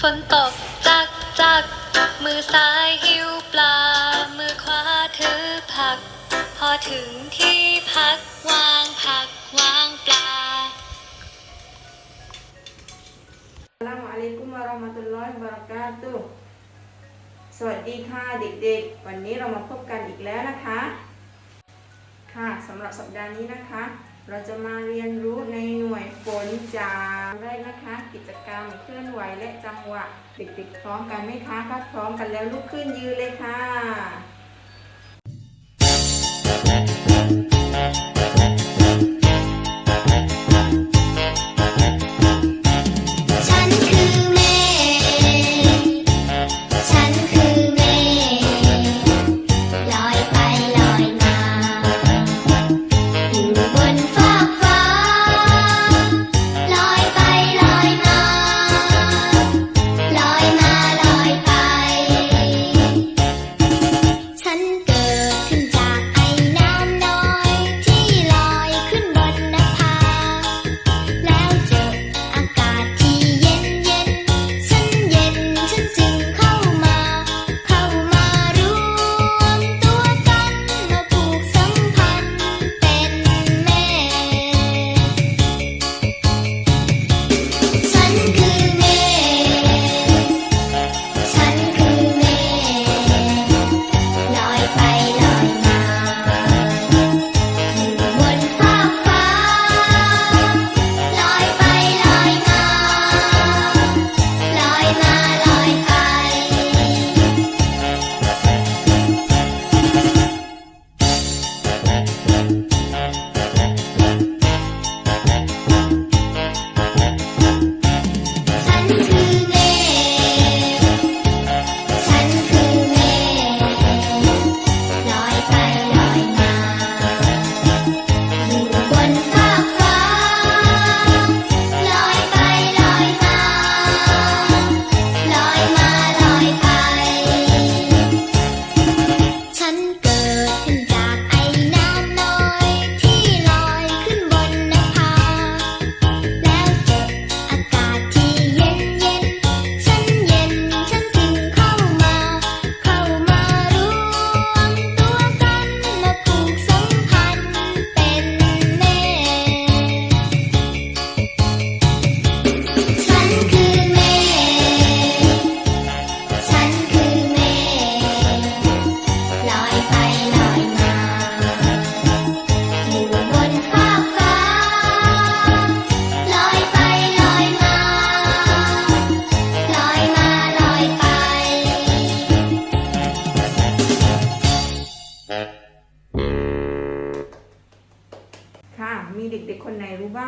ฝนตกจักจักมือซ้ายหิ้วปลา มือขวาถือผัก พอถึงที่พักวางผักวางปลา Assalamualaikum warahmatullahi wabarakatuh สวัสดีค่ะเด็กๆ วันนี้เรามาพบกันอีกแล้วนะคะ ค่ะสำหรับสัปดาห์นี้นะคะ เราจะมาเรียนรู้ในหน่วยฝนจากแรกนะคะ กิจกรรมเคลื่อนไหวและจังหวะเด็กๆพร้อมกันไหมคะถ้าพร้อมกันแล้วลุกขึ้นยืนเลยค่ะ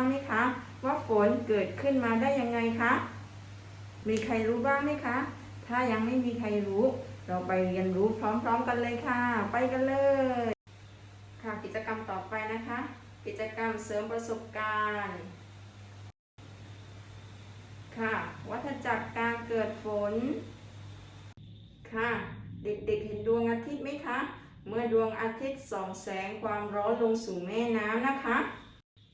างไหมคะ ว่าฝนเกิดขึ้นมาได้ยังไงคะ มีใครรู้บ้างไหมคะ ถ้ายังไม่มีใครรู้ เราไปเรียนรู้พร้อมๆกันเลยค่ะ ไปกันเลย ค่ะกิจกรรมต่อไปนะคะ กิจกรรมเสริมประสบการณ์ ค่ะ วัฏจักรการเกิดฝน ค่ะ เด็กๆเห็นดวงอาทิตย์ไหมคะเมื่อดวงอาทิตย์ส่องแสงความร้อนลงสู่แม่น้ำนะคะ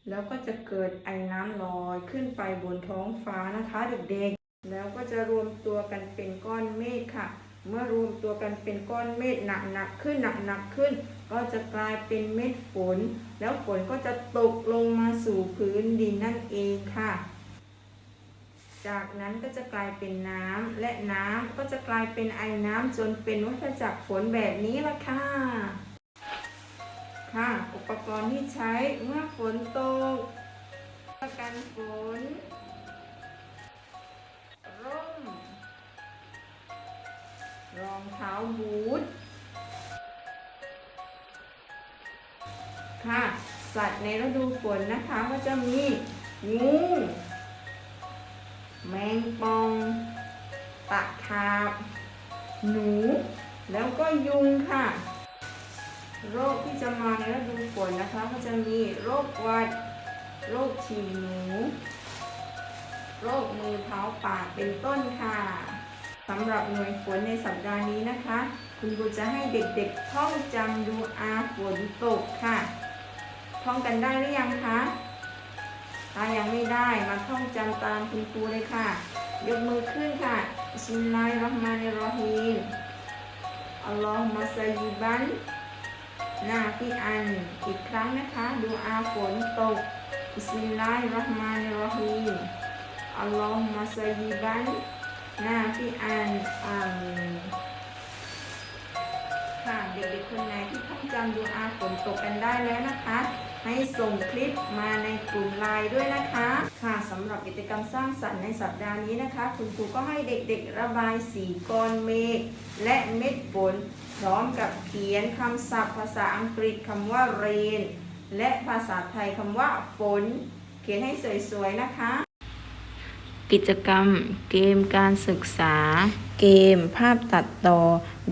แล้วก็จะเกิดไอน้ำลอยขึ้นไปบนท้องฟ้านะคะเด็กๆ แล้วก็จะรวมตัวกันเป็นก้อนเมฆค่ะ เมื่อรวมตัวกันเป็นก้อนเมฆหนักๆขึ้นหนักๆขึ้น ก็จะกลายเป็นเม็ดฝน แล้วฝนก็จะตกลงมาสู่พื้นดินนั่นเองค่ะ จากนั้นก็จะกลายเป็นน้ำและน้ำก็จะกลายเป็นไอน้ำจนเป็นวัฏจักรฝนแบบนี้ละค่ะ ค่ะ อุปกรณ์ที่ใช้เมื่อฝนตกกันฝน ร่ม รองเท้าบูทค่ะ สัตว์ในฤดูฝนนะคะก็จะมีงูแมงปอง ตะขาบ หนู แล้วก็ยุงค่ะ โรคที่จะมาในฤดูฝนนะคะก็จะมีโรคหวัด โรคฉี่หนู โรคมือเท้าปากเป็นต้นค่ะสำหรับหน่วยฝนในสัปดาห์นี้นะคะ คุณครูจะให้เด็กๆท่องจำดูอาฝนตกค่ะ ท่องกันได้หรือยังคะถ้ายังไม่ได้มาท่องจำตามคุณครูเลยค่ะ ยกมือขึ้นค่ะบิสมิลลาฮิรเราะห์มานิรเราะฮีมอัลลอฮุมะซัยยิบัน นาฟิอันอีกครั้งนะคะดูอาฝนตกบิสมิลลาฮิรราะห์มานิรรฮีมอัลลอฮุมะซัยยิบันนาฟิอันอามีนค่ะเด็กๆคนไหนที่ท่องจำดูอาฝนตกกันได้แล้วนะคะ ให้ส่งคลิปมาในกลุ่มไลน์ด้วยนะคะ ค่ะสำหรับกิจกรรมสร้างสรรค์ในสัปดาห์นี้นะคะ คุณครูก็ให้เด็กๆระบายสีก้อนเมฆและเม็ดฝนพร้อมกับเขียนคำศัพท์ภาษาอังกฤษคำว่า rain และภาษาไทยคำว่าฝน เขียนให้สวยๆนะคะ กิจกรรมเกมการศึกษา เกมภาพตัดต่อ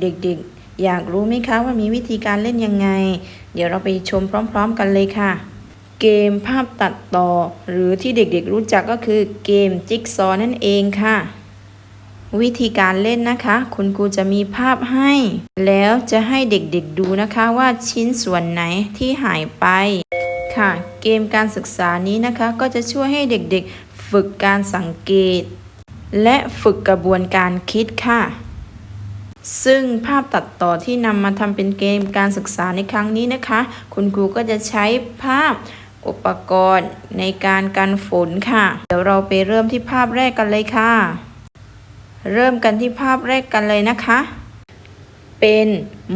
เด็กๆ อยากรู้ไหมคะว่ามีวิธีการเล่นยังไง เดี๋ยวเราไปชมพร้อม ๆ กันเลยค่ะ เกมภาพตัดต่อ หรือที่เด็กๆรู้จักก็คือเกมจิ๊กซอนั่นเองค่ะ วิธีการเล่นนะคะ คุณครูจะมีภาพให้ แล้วจะให้เด็กๆดูนะคะว่าชิ้นส่วนไหนที่หายไป ค่ะ เกมการศึกษานี้นะคะก็จะช่วยให้เด็กๆ ฝึกการสังเกต และฝึกกระบวนการคิดค่ะ ซึ่งภาพตัดต่อที่นำมาทำเป็นเกมการศึกษาในครั้งนี้นะคะ คุณครูก็จะใช้ภาพอุปกรณ์ในการกันฝนค่ะ เดี๋ยวเราไปเริ่มที่ภาพแรกกันเลยค่ะ เริ่มกันที่ภาพแรกกันเลยนะคะ เป็น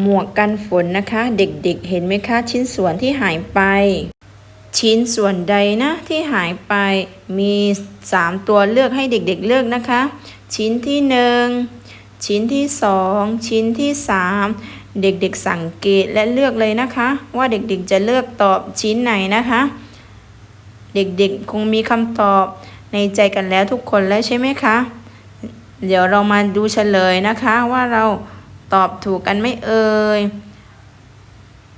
หมวกกันฝนนะคะ เด็กๆ เห็นไหมคะ ชิ้นส่วนที่หายไป ชิ้นส่วนใดนะที่หายไปมี 3 ตัวเลือกให้เด็กๆเลือกนะคะ ชิ้นที่ 1 ชิ้นที่ 2 ชิ้นที่ 3 เด็กๆสังเกตและเลือกเลยนะคะ ว่าเด็กๆจะเลือกตอบชิ้นไหนนะคะ เด็กๆคงมีคำตอบในใจกันแล้วทุกคนแล้วใช่ไหมคะ เดี๋ยวเรามาดูเฉลยนะคะว่าเราตอบถูกกันไม่เอ่ย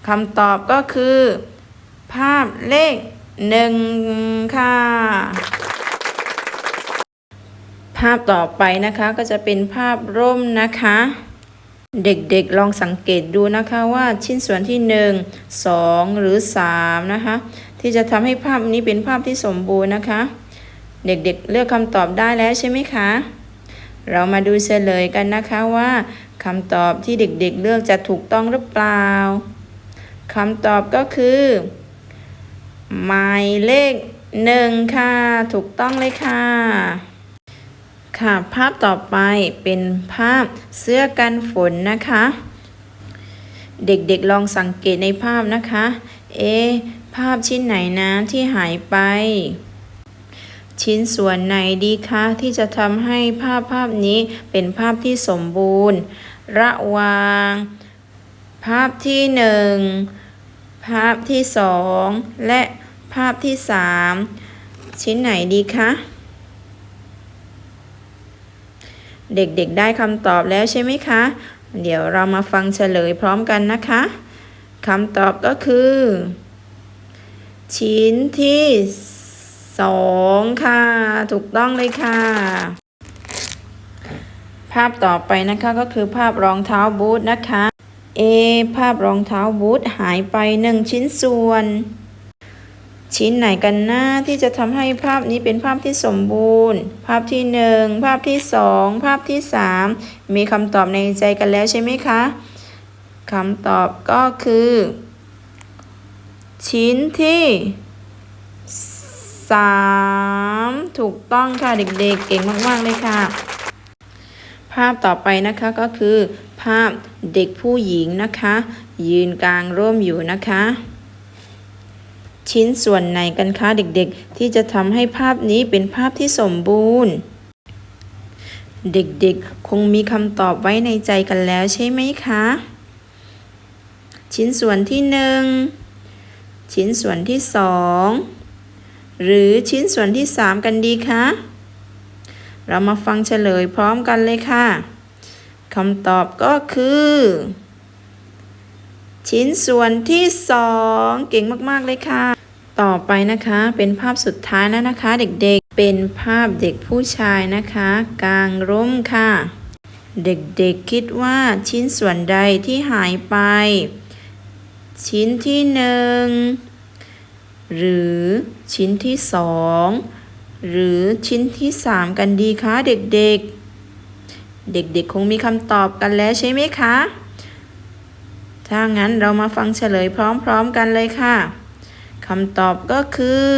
คำตอบก็คือ ภาพเลขหนึ่งค่ะาพต่อไปนะคะก็จะเป็นภาพร่มนะคะ เด็กๆลองสังเกตดูนะคะว่าชิ้นส่วนที่ 1 2 หรือ 3 นะคะ ที่จะทำให้ภาพนี้เป็นภาพที่สมบูรณ์นะคะ เด็กๆเลือกคำตอบได้แล้วใช่ไหมคะ เรามาดูเฉลยกันนะคะว่าคำตอบที่เด็กๆเลือกจะถูกต้องหรือเปล่าคำตอบก็คือหมายเลขหนึ่งค่ะ ถูกต้องเลยค่ะ ค่ะ ภาพต่อไปเป็นภาพเสื้อกันฝนนะคะ เด็กๆลองสังเกตในภาพนะคะ เอะภาพชิ้นไหนนะที่หายไป ชิ้นส่วนไหนดีคะที่จะทำให้ภาพภาพนี้เป็นภาพที่สมบูรณ์ ระวาง ภาพที่หนึ่งภาพที่สองและภาพที่สามชิ้นไหนดีคะ เด็กๆได้คำตอบแล้วใช่ไหมคะ เดี๋ยวเรามาฟังเฉลยพร้อมกันนะคะคำตอบก็คือ ชิ้นที่สองค่ะ ถูกต้องเลยค่ะ ภาพต่อไปนะคะก็คือภาพรองเท้าบูทนะคะ เอ ภาพรองเท้าบูทหายไปหนึ่งชิ้นส่วน ชิ้นไหนกันนะที่จะทำให้ภาพนี้เป็นภาพที่สมบูรณ์ ภาพที่หนึ่งภาพที่สองภาพที่สามมีคำตอบในใจกันแล้วใช่ไหมคะคำตอบก็คือ ชิ้นที่สามถูกต้องค่ะเด็กๆ เก่งมากๆเลยค่ะ ภาพต่อไปนะคะก็คือ ภาพเด็กผู้หญิงนะคะ ยืนกลางร่มอยู่นะคะ ชิ้นส่วนไหนกันคะเด็กๆ ที่จะทำให้ภาพนี้เป็นภาพที่สมบูรณ์ เด็กๆ คงมีคำตอบไว้ในใจกันแล้วใช่ไหมคะ ชิ้นส่วนที่หนึ่งชิ้นส่วนที่สองหรือชิ้นส่วนที่สามกันดีคะ เรามาฟังเฉลยพร้อมกันเลยค่ะคำตอบก็คือ ชิ้นส่วนที่สองเก่งมากๆเลยค่ะ ต่อไปนะคะเป็นภาพสุดท้ายแล้วนะคะ เด็กๆ เป็นภาพเด็กผู้ชายนะคะ กลางร่มค่ะ เด็กๆคิดว่าชิ้นส่วนใดที่หายไป ชิ้นที่หนึ่งหรือชิ้นที่สองหรือชิ้นที่สามกันดีคะเด็กๆ เด็กๆ คงมีคำตอบกันแล้วใช่ไหมคะ ถ้างั้นเรามาฟังเฉลยพร้อมๆกันเลยค่ะคำตอบก็คือ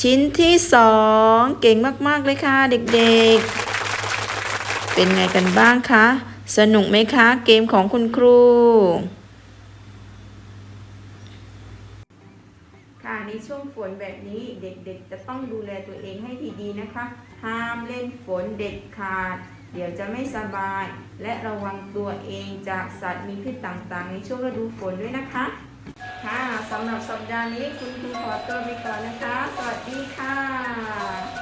ชิ้นที่สองเก่งมากๆเลยค่ะเด็กๆ เป็นไงกันบ้างคะ สนุกไหมคะ เกมของคุณครู ค่ะในช่วงฝนแบบนี้เด็กๆ จะต้องดูแลตัวเองให้ดีๆนะคะ ห้ามเล่นฝนเด็ดขาด เดี๋ยวจะไม่สบาย และระวังตัวเองจากสัตว์มีพิษต่างๆ ในช่วงฤดูฝนด้วยนะคะ ค่ะสำหรับสัปดาห์นี้คุณครูขอตัวไปก่อนนะคะ สวัสดีค่ะ